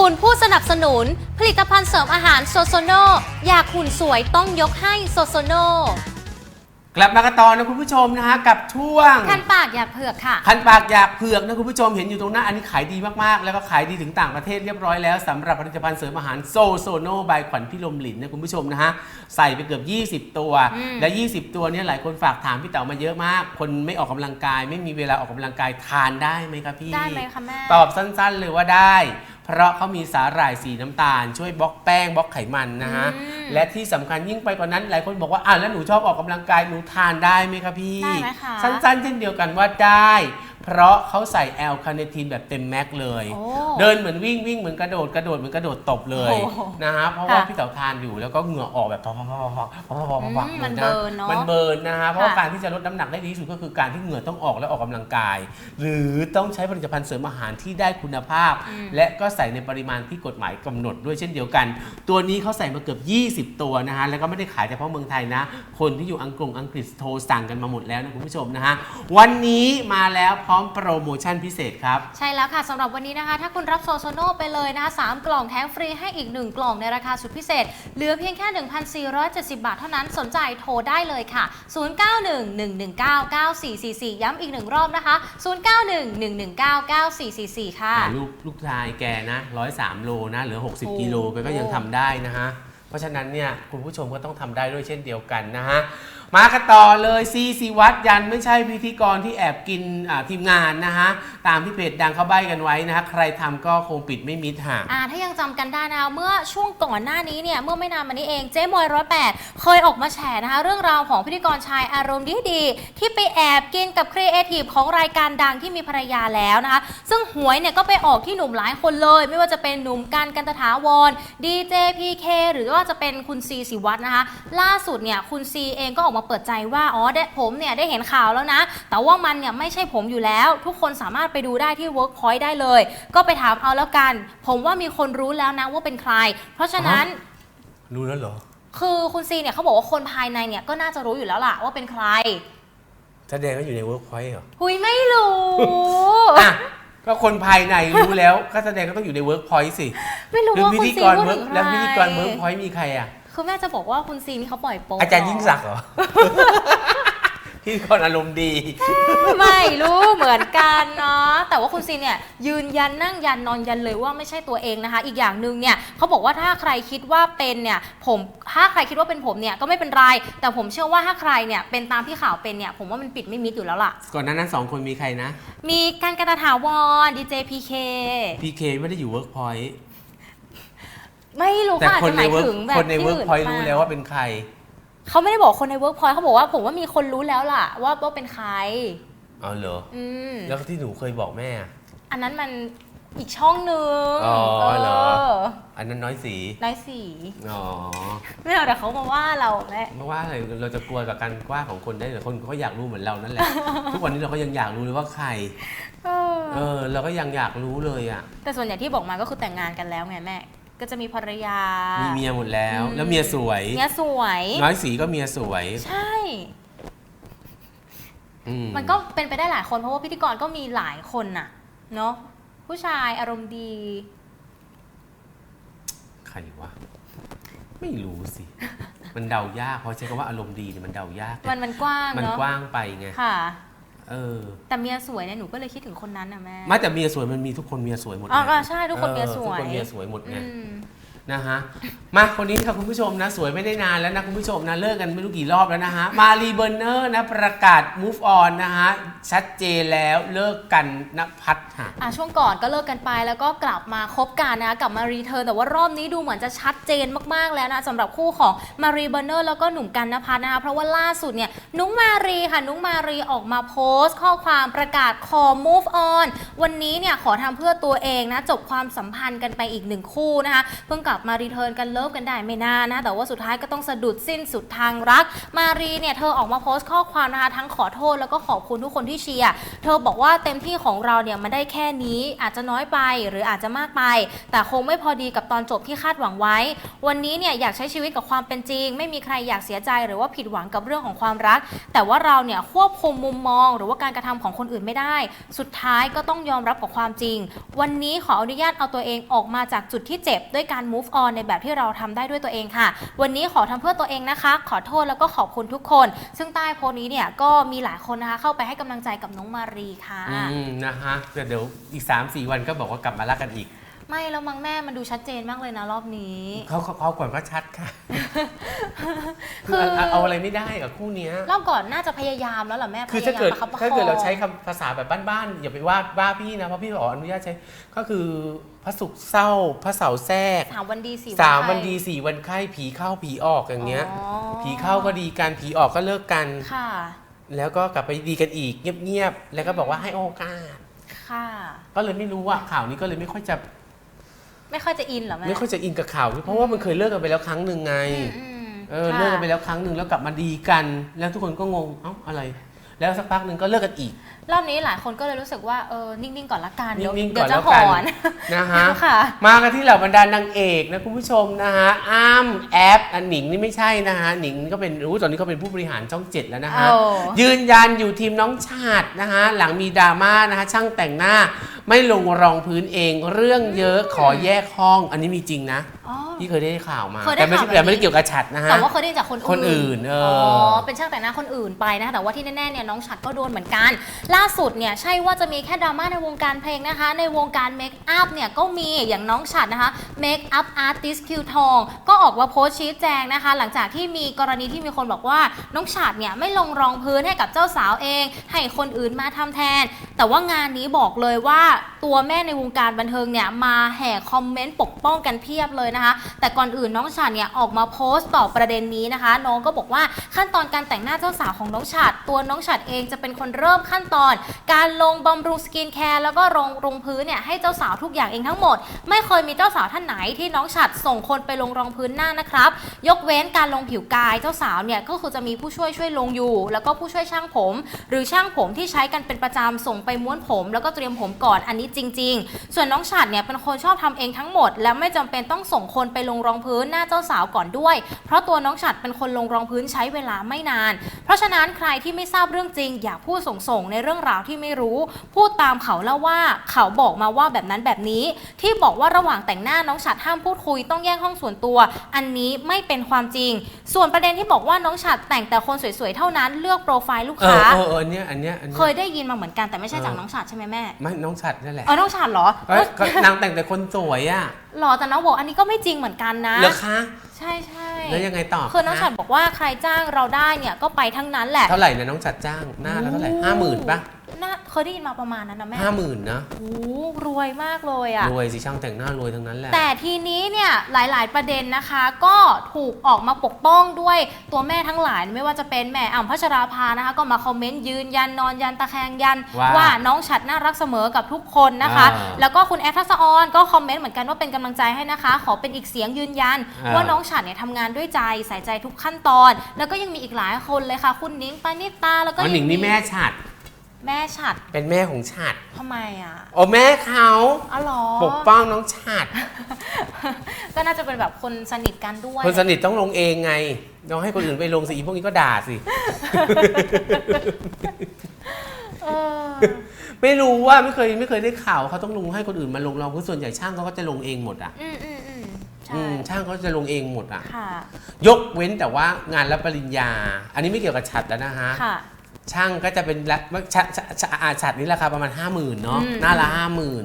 คุณผู้สนับสนุน ผลิตภัณฑ์เสริมอาหารโซโซโนอยากหุ่นสวยต้องยกให้โซโซโนกลับมากันต่อนะคุณผู้ชมนะฮะกับช่วง คันปากอยากเผือกค่ะ คันปากอยากเผือกนะคุณผู้ชมเห็นอยู่ตรงหน้าอันนี้ขายดีมากๆ แล้วก็ขายดีถึงต่างประเทศเรียบร้อยแล้วสำหรับผลิตภัณฑ์เสริมอาหารโซโซโนบายขวัญพิลมหลินนะคุณผู้ชมนะฮะใส่ไปเกือบ 20 ตัว อืม และ 20 ตัวเนี้หลายคนฝากถามพี่เต๋ามาเยอะมาก คนไม่ออกกำลังกาย ไม่มีเวลาออกกำลังกายทานได้ไหมครับพี่ ได้ไหมคะแม่ ตอบสั้นๆเลยว่าได้ เพราะเขามีสาหร่ายสีน้ำตาล ช่วยบล็อกแป้งบล็อกไขมันนะฮะ อืม และที่สำคัญยิ่งไปกว่านั้น หลายคนบอกว่าอะแล้วหนูชอบออกกำลังกายหนูทานได้ไหมครับพี่ ได้ไหมคะ สั้นๆเช่นเดียวกันว่าได้ เพราะเขาใส่แอลคาเนทีนแบบเต็มแม็กซ์เลย โอ้เดินเหมือนวิ่งวิ่งเหมือนกระโดดกระโดดเหมือนกระโดดตบเลยโอ้โหนะฮะเพราะว่าค่ะพี่เต๋าทานอยู่แล้วก็เหงื่อออกแบบพอพอพอพอพอพอพอพออืมมันเบิร์นเนอะมันเบิร์นนะฮะเพราะว่าค่ะการที่จะลดน้ำหนักได้ดีที่สุดก็คือการที่เหงื่อต้องออกและออกกำลังกาย หรือต้องใช้ผลิตภัณฑ์เสริมอาหารที่ได้คุณภาพ อืม และก็ใส่ในปริมาณที่กฎหมายกำหนดด้วยเช่นเดียวกัน ตัวนี้เขาใส่มาเกือบ 20 ตัวนะฮะ แล้วก็ไม่ได้ขายเฉพาะเมืองไทยนะ คนที่อยู่อังกฤษอังกฤษโทรสั่งกันมาหมดแล้วนะคุณผู้ชมนะฮะ วันนี้มาแล้วพร้อมโปรโมชั่นพิเศษครับ ใช่แล้วค่ะสำหรับวันนี้นะคะ ถ้าคุณรับโซโซโนไปเลยนะคะสามกล่องแถมฟรีให้อีก 1 กล่องในราคาสุดพิเศษ เหลือเพียงแค่ 1,470 บาทเท่านั้นสนใจโทรได้เลยค่ะ 0911199444 ย้ำอีกหนึ่งรอบนะคะ 0911199444 ค่ะอ่าลูกลูกชายแกนะ 103 โลนะ เหลือโอ้60 กิโลแกก็ยังทำได้นะฮะเพ ราะฉะนั้นเนี่ยคุณผู้ชมก็ต้องทำได้ด้วยเช่นเดียวกันนะฮะมากันต่อเลยซีซีวัดยันไม่ใช่พิธีกรที่แอบกินทีมงานนะฮะตามที่เพจดังเขาใบ้กันไว้นะฮะใครทำก็คงปิดไม่มิดห่างอ่าถ้ายังจำกันได้นะคะเมื่อช่วงก่อนหน้านี้เนี่ยเมื่อไม่นานมานี้เองเจ๊มอยร้อยแปดเคยออกมาแฉนะคะเรื่องราวของพิธีกรชายอารมณ์ดีดีๆที่ไปแอบกินกับครีเอทีฟของรายการดังที่มีภรรยาแล้วนะคะซึ่งหวยเนี่ยก็ไปออกที่หนุ่มหลายคนเลย ไม่ว่าจะเป็นหนุ่มกันกันตถาวรดีเจพีเคหรือว่าจะเป็นคุณซีสิวัตรนะคะ ล่าสุดเนี่ยคุณซีเองก็ออกมาเปิดใจว่าอ๋อได้ผมเนี่ยได้เห็นข่าวแล้วนะ แต่ว่ามันเนี่ยไม่ใช่ผมอยู่แล้ว ทุกคนสามารถไปดูได้ที่ Workpoint ได้เลย ก็ไปถามเอาแล้วกัน ผมว่ามีคนรู้แล้วนะว่าเป็นใคร เพราะฉะนั้นรู้แล้วเหรอ คือคุณซีเนี่ยเขาบอกว่าคนภายในเนี่ยก็น่าจะรู้อยู่แล้วล่ะว่าเป็นใครแสดงว่าอยู่ในเวิร์กพอยต์เหรอหุยไม่รู้ อะ ก็คนภายในรู้แล้วก็แสดงก็ต้องอยู่ในเวิร์กพอยต์สิไม่รู้หรือว่าพิคุณธีซีกรพูดเวิถึร์กงใครแล้วพิธีกรเวิร์กพอยต์มีใครอะ คือแม่จะบอกว่าคุณซีนี่เขาปล่อยโป๊ะอาจารย์ยิ่งศักดิ์เหรอ พิธีกรอารมณ์ดี ไม่รู้เหมือนกันเนาะแต่ว่าคุณซีเนี่ยยืนยันนั่งยันนอนยันเลยว่าไม่ใช่ตัวเองนะคะ อีกอย่างหนึ่งเนี่ยเขาบอกว่าถ้าใครคิดว่าเป็นเนี่ยผมถ้าใครคิดว่าเป็นผมเนี่ยก็ไม่เป็นไร แต่ผมเชื่อว่าถ้าใครเนี่ยเป็นตามที่ข่าวเป็นเนี่ยผมว่ามันปิดไม่มิดอยู่แล้วล่ะ ก่อนหน้านั้นสองคนมีใครนะ มีการกระถาวรดีเจพีเคพีเคไม่ได้อยู่เวิร์กพอยต์ไม่รู้แต่ค่ะอาจคนจะหในมายเวิร์กถึงแบบคนในที่เวิร์กอื่นพอยต์หรู้เปล่แล้วว่าเป็นใคร เขาไม่ได้บอกคนในเวิร์กพอยเขาบอกว่าผมว่ามีคนรู้แล้วล่ะ ว่าว่าเป็นใคร เอาเหรอ อืม แล้วที่หนูเคยบอกแม่อะ อันนั้นมันอีกช่องหนึ่งอ๋อเหรอออันนั้นน้อยสีน้อยสีอ๋อ ไม่เอาแต่เขามาว่าเราแม่เพราะว่าอะไรเราจะกลัวกับการกว้าของคนได้หรือคนก็อยากรู้เหมือนเรานั่นแหละ ทุกวันนี้เราก็ยังอยากรู้เลยว่าใคร เออ เออ เราก็ยังอยากรู้เลยอะ แต่ส่วนใหญ่ที่บอกมาก็คือแต่งงานกันแล้วไงแม่ ก็จะมีภรรยามีมีเมียหมดแล้ว อืม แล้วเมียสวยเมียสวย น้อยสีก็เมียสวยใช่ อืมันก็เป็นไปได้หลายคนเพราะว่าพิธีกรก็มีหลายคนน่ะ เนาะผู้ชายอารมณ์ดี ใครวะไม่รู้สิ มันเดายากเพราะใช้คำว่าอารมณ์ดีเนี่ยมันเดายากมันมันกว้างมันเนาะกว้างไปไง ค่ะ เออแต่เมียสวยเนี่ยหนูก็เลยคิดถึงคนนั้นนะแม่ ไม่แต่เมียสวยมันมีทุกคนเมียสวยหมดอ๋อไงอ๋อใช่ทุกคนเมียสวย ออทุกคนเมียสวยหมดไง อืม นะฮะ มาคนนี้ค่ะคุณผู้ชมนะ สวยไม่ได้นานแล้วนะ คุณผู้ชมนะเลิกกันไม่รู้กี่รอบแล้วนะฮะ มารีเบอร์เนอร์นะ ประกาศ move on นะฮะ ชัดเจนแล้วเลิกกันนพัฒน์ค่ะอะช่วงก่อนก็เลิกกันไปแล้วก็กลับมาคบกันนะกลับมารีเทิร์นแต่ว่ารอบนี้ดูเหมือนจะชัดเจนมากๆแล้วนะสำหรับคู่ของมารีเบอร์เนอร์แล้วก็หนุ่มกันนภัทรนะคะเพราะว่าล่าสุดเนี่ย นุ้งมารีค่ะ นุ้งมารีออกมาโพสต์ ข้อความประกาศขอ move on วันนี้เนี่ยขอทำเพื่อตัวเองนะ จบความสัมพันธ์กันไปอีกหนึ่งคู่นะคะ เพิ่งกลับมารีเทิร์นกันเลิฟกันได้ไม่นานนะ แต่ว่าสุดท้ายก็ต้องสะดุดสิ้นสุดทางรัก มารีเนี่ยเธอออกมาโพสต์ข้อความนะคะ ทั้งขอโทษแล้วก็ขอบคุณทุกคนที่เชียร์ เธอบอกว่าเต็มที่ของเราเนี่ยมันได้แค่นี้ อาจจะน้อยไปหรืออาจจะมากไป แต่คงไม่พอดีกับตอนจบที่คาดหวังไว้ วันนี้เนี่ยอยากใช้ชีวิตกับความเป็นจริง ไม่มีใครอยากเสียใจหรือว่าผิดหวังกับเรื่องของความรักแต่ว่าเราเนี่ยควบคุมมุมมอง หรือว่าการกระทำของคนอื่นไม่ได้ สุดท้ายก็ต้องยอมรับกับความจริง วันนี้ขออนุญาตเอาตัวเองออกมาจากจุดที่เจ็บด้วยการ move on ในแบบที่เราทำได้ด้วยตัวเองค่ะ วันนี้ขอทำเพื่อตัวเองนะคะ ขอโทษแล้วก็ขอบคุณทุกคน ซึ่งใต้โพสต์นี้เนี่ยก็มีหลายคนนะคะเข้าไปให้กำลังใจกับน้องมารีค่ะอืมนะฮะเดี๋ยวเดี๋ยวอีก 3 4 วันก็บอกว่ากลับมารักกันอีก ไม่แล้วมังแม่มันดูชัดเจนมากเลยนะรอบนี้ เขาเขาเขาก่อนก็ชัดค่ะคือเอาเอาเอาอะไรไม่ได้กับคู่เนี้ยรอบก่อนน่าจะพยายามแล้วเหรอแม่คือพถ้ายายามเกิดประคับประคถ้าองเกิดเราใช้คำภาษาแบบบ้านๆอย่าไปว่าว่าพี่นะเพราะพี่ขออนุญาตใช้ก็คือพระศุกร์เศร้าพระเสาร์แทรกสามวันดีสี่สามไข้วันดีสี่วันไข้ผีเข้าผีออกอย่างเงี้ยอ๋อผีเข้าก็ดีกันผีออกก็เลิกกันค่ะ แล้วก็กลับไปดีกันอีกเงียบๆแล้วก็บอกว่าให้โอกาสค่ะ ก็เลยไม่รู้ว่าข่าวนี้ก็เลยไม่ค่อยจะ ไม่ค่อยจะอินเหรอแม่ไม่ค่อยจะอินกับข่าวเพราะว่ามันเคยเลิกกันไปแล้วครั้งหนึ่งไงอืมเออค่ะเลิกกันไปแล้วครั้งหนึ่งแล้วกลับมาดีกัน แล้วทุกคนก็งงเอ้าอะไร แล้วสักพักหนึ่งก็เลิกกันอีก รอบนี้หลายคนก็เลยรู้สึกว่าเออนิ่งๆก่อนละกันเดี๋ยวนิ่งๆเดี๋ยวก่จะอนหแล้วกันอนนะฮะค่ะมากันที่เหล่าบรรดานางเอกนะคุณผู้ชมนะฮะอ้ามแอปอันหนิงนี่ไม่ใช่นะฮะหนิงก็เป็นรู้ตอนนี้ก็เป็นผู้บริหารช่องเจ็ดแล้วนะฮะโอ้ยืนยันอยู่ทีมน้องชาตินะฮะหลังมีดราม่านะฮะช่างแต่งหน้า ไม่ลงรองพื้นเอง เรื่องเยอะขอแยกห้อง อันนี้มีจริงนะ อ๋อ ที่เคยได้ข่าวมา เคยได้แต่ไม่ใช่ข่าวแบบนี้ แต่ไม่ได้เกี่ยวกับฉัดนะฮะ แต่ว่าเคยได้จากคนอื่นคนอื่นเอออ๋เป็นช่างแต่งหน้าคนอื่นไปนะคะแต่ว่าที่แน่ๆเนี่ยน้องฉัดก็โดนเหมือนกัน ล่าสุดเนี่ยใช่ว่าจะมีแค่ดราม่าในวงการเพลงนะคะ ในวงการเมคอัพเนี่ยก็มีอย่างน้องฉัดนะคะเมคอัพอาร์ติสคิวทองก็ออกมาโพสต์ชี้แจงนะคะ หลังจากที่มีกรณีที่มีคนบอกว่าน้องฉัดเนี่ยไม่ลงรองพื้นให้กับเจ้าสาวเอง ให้คนอื่นมาทำแทน แต่ว่างานนี้บอกเลยว่าตัวแม่ในวงการบันเทิงเนี่ยมาแห่คอมเมนต์ปกป้องกันเพียบเลยนะคะ แต่ก่อนอื่นน้องฉัดเนี่ยออกมาโพสต์ตอบประเด็นนี้นะคะ น้องก็บอกว่าขั้นตอนการแต่งหน้าเจ้าสาวของน้องฉัดตัวน้องฉัดเองจะเป็นคนเริ่มขั้นตอน การลงบำรุงสกินแคร์แล้วก็ลงรองพื้นเนี่ยให้เจ้าสาวทุกอย่างเองทั้งหมด ไม่เคยมีเจ้าสาวท่านไหนที่น้องฉัดส่งคนไปลงรองพื้นหน้านะครับ ยกเว้นการลงผิวกายเจ้าสาวเนี่ยก็คือจะมีผู้ช่วยช่วยลงอยู่ แล้วก็ผู้ช่วยช่างผม หรือช่างผมที่ใช้กันเป็นประจำส่งไปม้วนผม แล้วก็เตรียมผมก่อนอันนี้จริง ๆ ส่วนน้องฉัดเนี่ยเป็นคนชอบทำเองทั้งหมด และไม่จำเป็นต้องส่งคนไปลงรองพื้นหน้าเจ้าสาวก่อนด้วย เพราะตัวน้องฉัดเป็นคนลงรองพื้นใช้เวลาไม่นาน เพราะฉะนั้นใครที่ไม่ทราบเรื่องจริง อย่าพูดส่งๆในเรื่องราวที่ไม่รู้ พูดตามเขาแล้วว่าเขาบอกมาว่าแบบนั้นแบบนี้ ที่บอกว่าระหว่างแต่งหน้าน้องฉัดห้ามพูดคุยต้องแยกห้องส่วนตัว อันนี้ไม่เป็นความจริง ส่วนประเด็นที่บอกว่าน้องฉัดแต่งแต่คนสวยๆเท่านั้นเลือกโปรไฟล์ลูกเออค้า เออเอออันเนี้ยอันเนี้ยอันเนี้เคยได้ยินมาเหมือนกันแต่ไม่ใช่จากเออ น้องฉัดใช่ไหมแม่ไม่น้องฉัดนั่นแหละเออน้องฉัดเหรอเอ้ยก็นางแต่งแต่คนสวยอะ หรอแต่น้องบอกอันนี้ก็ไม่จริงเหมือนกันนะ เหรอคะ ใช่ใช่แล้วยังไงต่อคือน้องคะฉัดบอกว่าใครจ้างเราได้เนี่ยก็ไปทั้งนั้นแหละ เท่าไหร่นะน้องฉัดจ้างหน้าแล้วเท่าไหร่ห้าหมื่นป่ะ น่าเคยได้ยินมาประมาณนั้นนะแม่ห้าหมื่นนะโอ้โหรวยมากเลยอะรวยสิช่างแต่งหน้ารวยทั้งนั้นแหละ แต่ทีนี้เนี่ยหลายๆประเด็นนะคะ ก็ถูกออกมาปกป้องด้วยตัวแม่ทั้งหลาย ไม่ว่าจะเป็นแม่อ่ำพัชราภานะคะ ก็มาคอมเมนต์ยืนยันนอนยันตะแคงยันว่าว่าน้องฉัดน่ารักเสมอกับทุกคนนะคะ อ่าแล้วก็คุณแอฟทัศออนก็คอมเมนต์เหมือนกันว่าเป็นกำลังใจให้นะคะ ขอเป็นอีกเสียงยืนยัน อ่า ว่าน้องฉัดเนี่ยทำงานด้วยใจใส่ใจทุกขั้นตอน แล้วก็ยังมีอีกหลายคนเลยค่ะ คุณนิ้งปานิตาแล้วก็อ๋อหนิงนี่แม่ฉัด แม่ฉัดเป็นแม่ของฉัดทำไมอะโอ้แม่เขาอ๋อเหรอปกป้องน้องฉัดก็น่าจะเป็นแบบคนสนิทกันด้วยคนสนิทต้องลงเองไงต้องให้คนอื่นไปลงสิอีพวกนี้ก็ด่าสิเออไม่รู้ว่าไม่เคยไม่เคยได้ข่าวเขาต้องลงให้คนอื่นมาลงเราเพราะส่วนใหญ่ช่างเขาก็จะลงเองหมดอะอืมอืมอืมใช่อืมช่างเขาจะลงเองหมดอะ ค่ะ ยกเว้นแต่ว่างานรับปริญญา อันนี้ไม่เกี่ยวกับฉัดแล้วนะฮะ ค่ะ ช่างก็จะเป็นละชชชอาฉัดนี่ราคาประมาณ 5 0,000เนาะอืม หน้าละห้าหมื่น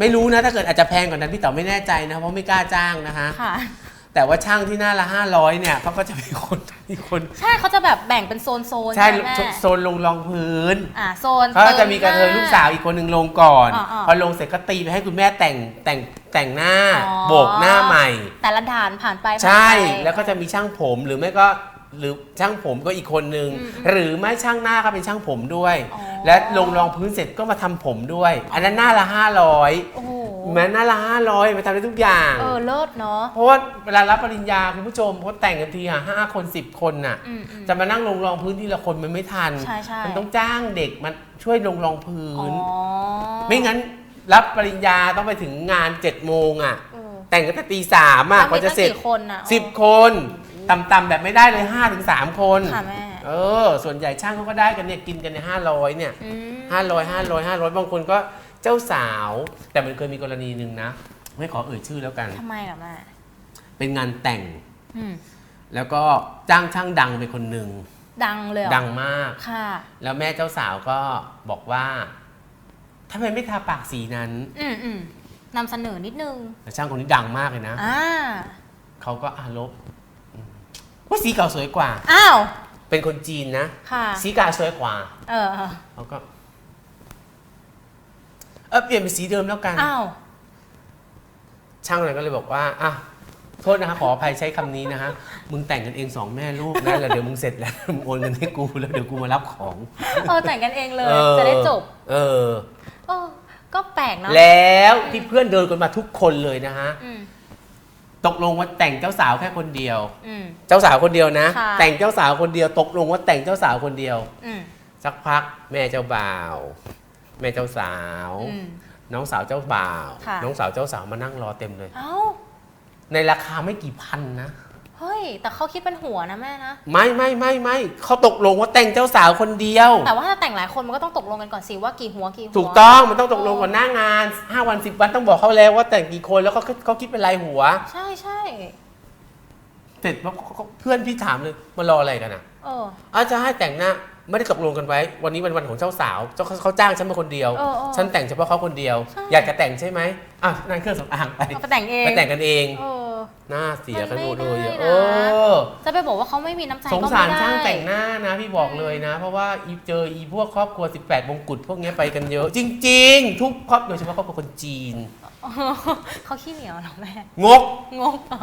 ไม่รู้นะ ถ้าเกิดอาจจะแพงกว่านั้นพี่เต๋อไม่แน่ใจนะ เพราะไม่กล้าจ้างนะคะ ค่ะ แต่ว่าช่างที่หน้าละ 500 เนี่ยเขาก็จะมีคนมีคน ใช่เขาจะแบบแบ่งเป็นโซนโซนใช่ไหมแม่โซนลงรองพื้น อ่าโซนเขาก็จะมีกระเทยลูกสาวอีกคนหนึ่งลงก่อน อ่าๆพอลงเสร็จก็ตีไปให้คุณแม่แต่งแต่งแต่งหน้า อ๋อโบกหน้าใหม่ แต่ละด่านผ่านไปผ่านไป ใช่แล้วก็จะมีช่างผมหรือไม่ก็ หรือช่างผมก็อีกคนนึงอืมหรือไม่ช่างหน้าก็เป็นช่างผมด้วย อ๋อ และลงรองพื้นเสร็จก็มาทำผมด้วย อันนั้นหน้าละ 500โอ้โหแม้น่าละห้าร้อยไปทำได้ทุกอย่าง เออเลิศเนาะ เพราะว่าเวลารับปริญญาคุณผู้ชมเขาแต่งกันทีอะห้าคนสิบคนน่ะ อืมอืมจะมานั่งลงรองพื้นทีละคนมันไม่ทัน ใช่ใช่ มันต้องจ้างเด็กมาช่วยลงรองพื้อ๋อนไม่งั้นรับปริญญาต้องไปถึงงานเจ็ดโมงอะเออแต่งกันแต่ตีสามอะแล้วกว่าจะเสร็จมีตั้งกี่คนอะสิบคน ต่ำๆแบบไม่ได้เลยห้าถึงสามคน ค่ะแม่ เออ ส่วนใหญ่ช่างเขาก็ได้กันเนี่ยกินกันในห้าร้อยเนี่ยอืม ห้าร้อยห้าร้อยห้าร้อยบางคนก็เจ้าสาว แต่มันเคยมีกรณีหนึ่งนะ ไม่ขอเอ่ยชื่อแล้วกัน ทำไมล่ะแม่เป็นงานแต่งอืมแล้วก็จ้างช่างดังไปคนหนึ่งดังเลยเหรอดังมาก ค่ะ แล้วแม่เจ้าสาวก็บอกว่าทำไมไม่ทาปากสีนั้นอืมอืมนำเสนอนิดนึงแต่ช่างคนนี้ดังมากเลยนะ อ่าเขาก็อาลบอืม ว่าสีเก่าสวยกว่า อ้าว เป็นคนจีนนะค่ะ สีเก่าสวยกว่าเออเออเขาก็เออเปลี่ยนเป็นสีเดิมแล้วกัน อ้าว ช่างเลยก็เลยบอกว่าอะโทษนะคะขออภัยใช้คำนี้นะฮะ มึงแต่งกันเองสองแม่ลูกนะแล้วเดี๋ยวมึงเสร็จแล้วมึงโอนเงินให้กูแล้วเดี๋ยวกูมารับของเออแต่งกันเองเลยเออจะได้จบเออ เออก็แปลกเนอะแล้วที่เพื่อนเดินกันมาทุกคนเลยนะฮะ อืม ตกลงว่าแต่งเจ้าสาวแค่คนเดียว อืม เจ้าสาวคนเดียวนะ ค่ะ แต่งเจ้าสาวคนเดียว ตกลงว่าแต่งเจ้าสาวคนเดียว อืมสักพักแม่เจ้าบ่าว แม่เจ้าสาว อืม น้องสาวเจ้าบ่าว ค่ะ น้องสาวเจ้าสาวมานั่งรอเต็มเลย เอ้าในราคาไม่กี่พันนะ เฮ้ย แต่เขาคิดเป็นหัวนะแม่นะ ไม่ไม่ไม่ไม่เขาตกลงว่าแต่งเจ้าสาวคนเดียว แต่ว่าถ้าแต่งหลายคนมันก็ต้องตกลงกันก่อนสิว่ากี่หัวกี่หัวถูกต้องมันต้องตกลงก่อนหน้างาน 5 วัน 10 วันต้องบอกเขาแล้วว่าแต่งกี่คนแล้วเขาเขาคิดเป็นรายหัว ใช่ใช่เสร็จปั๊บเขาเพื่อนพี่ถามเลยมารออะไรกันอะเอออาจะให้แต่งหน้าไม่ได้ตกลงกันไว้ วันนี้เป็นวันของเจ้าสาวเจ้าเขาเขาจ้างฉันมาคนเดียวเออเออฉันแต่งเฉพาะเขาคนเดียวใช่อยากจะแต่งใช่ไหมอะนั่นเครื่องสำอางไปเอาไปแต่งเองไปแต่งกันเองเออ หน้าเสียกันหมดเลยมันไม่อะได้นะเออ จะไปบอกว่าเขาไม่มีน้ำใจสงก็สารไม่ได้ช่างแต่งหน้านะพี่บอกเลยนะ เพราะว่าอีเจออีพวกครอบครัว 18มงกุฎพวกเนี้ยไปกันเยอะ จริง ๆ ทุกครอบโดยเฉพาะครอบครัวคนจีน เขาขี้เหนียวเหรอแม่งก งงเหรอ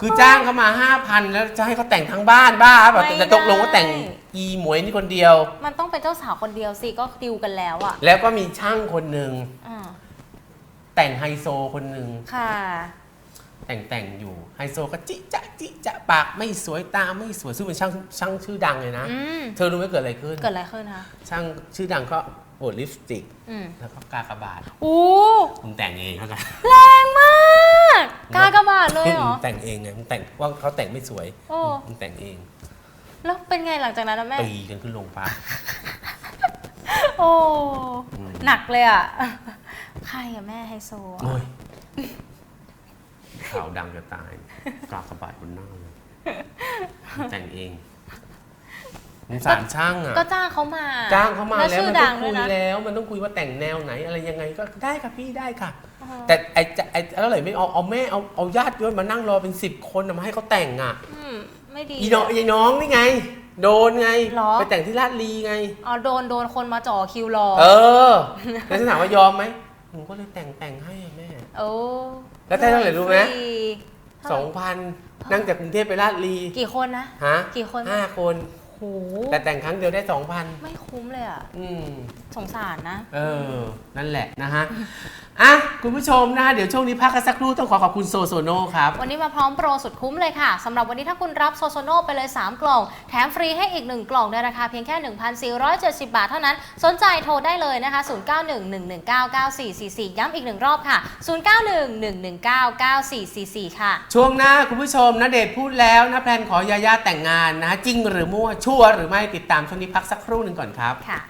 คือจ้างเขามา 5,000 แล้วจะให้เขาแต่งทั้งบ้านบ้าแบบไม่แต่ตกลงว่าแต่งได้อีหมวยนี่คนเดียว มันต้องเป็นเจ้าสาวคนเดียวสิก็ดิวกันแล้วอะแล้วก็มีช่างคนหนึ่งอ่าแต่งไฮโซคนหนึ่ง ค่ะ แต่งแต่งอยู่ไฮโซก็จิจะจิจะปากไม่สวยตาไม่สวยซึ่งเป็นช่างช่างชื่อดังเลยนะ อืมเธอรู้ไหมเกิดอะไรขึ้น เกิดอะไรขึ้นคะช่างชื่อดังก็โอดลิปสติก อืมแล้วก็กากบาทอู้มึงแต่งเองแล้วกันแรงมาก กากบาทเลยเหรอ มึงแต่งเองไงมึงแต่งว่าเขาแต่งไม่สวยโอ้ มึงแต่งเองแล้วเป็นไงหลังจากนั้นนะแม่ ตีกันขึ้นโรงพัก โอ้ อืม หนักเลยอะ ใครอะแม่ไฮโซอะโอ้ย ข่าวดังจะตายกากบาทบนหน้าเลยมึงแต่งเองมึงสารช่างอะ ก็จ้างเขามาจ้างเขามาแล้วแล้วชื่อมันดัต้องงด้คุวยยนะแล้ว มันต้องคุยว่าแต่งแนวไหน อะไรยังไงก็ได้ค่ะพี่ได้ค่ะอ๋อแต่ไอ้จะไอ้แล้วเลยไม่เอาเอาแม่เอาเอาญาติด้วยมานั่งรอเป็นสิบคนน่ะมาให้เขาแต่งอะอืมไม่ดีอีน้องอีน้องนี่ไง โดนไงหรอไปแต่งที่ลาดลีไงอ๋อโดนโดนคนมาจ่อคิวรอ เออแล้วฉันถามว่ายอมไหมหนูก็เลยแต่งแต่งให้อะแม่โอ้ แล้วได้เท่าไหร่รู้ไหมฟสองพันนั่งจากกรุงเทพไปลาดลีกี่คนนะ ฮะกี่คน ห้าคน โหแต่แต่งครั้งเดียวได้สองพันไม่คุ้มเลยอะ อืม สงสารนะ เออ นั่นแหละนะฮะ อะ คุณผู้ชมนะเดี๋ยวช่วงนี้พักกันสักครู่ต้องขอขอบคุณโซโซโนครับ วันนี้มาพร้อมโปรสุดคุ้มเลยค่ะสำหรับวันนี้ถ้าคุณรับโซโซโนไปเลย 3 กล่อง แถมฟรีให้อีก 1 กล่องในราคาเพียงแค่ 1,470 บาทเท่านั้น สนใจโทรได้เลยนะคะ 0911199444 ย้ำอีกหนึ่งรอบค่ะ 0911199444 ค่ะ ช่วงหน้าคุณผู้ชมนะเดชน์พูดแล้วนะแพลนขอยาย่าแต่งงานนะจริงหรือมั่วชั่วหรือไม่ติดตามช่วงนี้พักสักครู่หนึ่งก่อนครับค่ะ